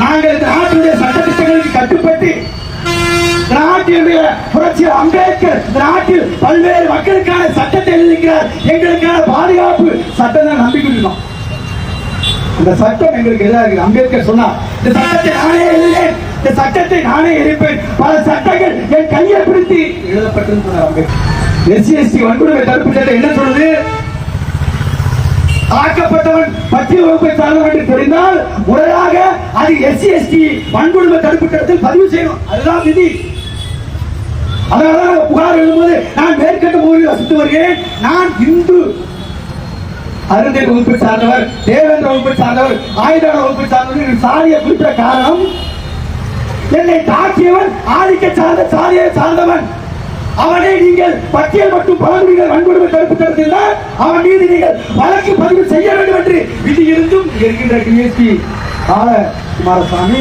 நாங்கள் இந்த சட்டத்திட்டங்களுக்கு கட்டுப்பட்டு நாட்டினுடைய புரட்சியர் அம்பேத்கர் நாட்டில் பல்வேறு மக்களுக்கான சட்டத்தை எழுதிக்கிறார் எங்களுக்கான பாதுகாப்பு சட்டம் தான் நம்பிக்கை இந்த சட்டம் எங்களுக்கு எதிராக இருக்கு அம்பேத்கர் சொன்னார் இந்த சட்டத்தை நானே எழுதினேன் இந்த சட்டத்தை நானே எரிப்பேன். பல சட்டங்கள் என் கையை பிடித்து எழுதப்பட்டிருந்து அம்பேத்கர். எஸ்சி எஸ்டி வன்கொடுமை தடுப்பு சட்டம் என்ன சொல்லுது? தாக்கப்பட்டவன் பட்டியல் வகுப்பை சார்ந்தவன் என்று தெரிந்தால் முறையாக அது எஸ்சி எஸ்டி வன்கொடுமை தடுப்பு சட்டத்தில் பதிவு செய்யணும். அதுதான் விதி. அதனால புகார் எழுதும்போது நான் மேற்கட்ட பகுதியில் வசித்து வருகிறேன். நான் இந்து. அருந்தை வகுப்பை சார்ந்தவர் தேவேந்திர வகுப்பை சார்ந்தவர் ஆயுதான வகுப்பை சார்ந்தவர். சாதியை குறிப்பிட்ட காரணம் என்னை தாக்கியவன் ஆதிக்க சார்ந்த சாதியை சார்ந்தவன். அவனை நீங்கள் பட்டியல் மற்றும் பழங்குடிகள் வன்கொடுமை தடுப்பு தடுத்திருந்தால் அவன் மீது நீங்கள் வழக்கு பதிவு செய்ய வேண்டும் என்று விதி இருந்தும் இருக்கின்ற டிஎஸ்பி பால குமாரசாமி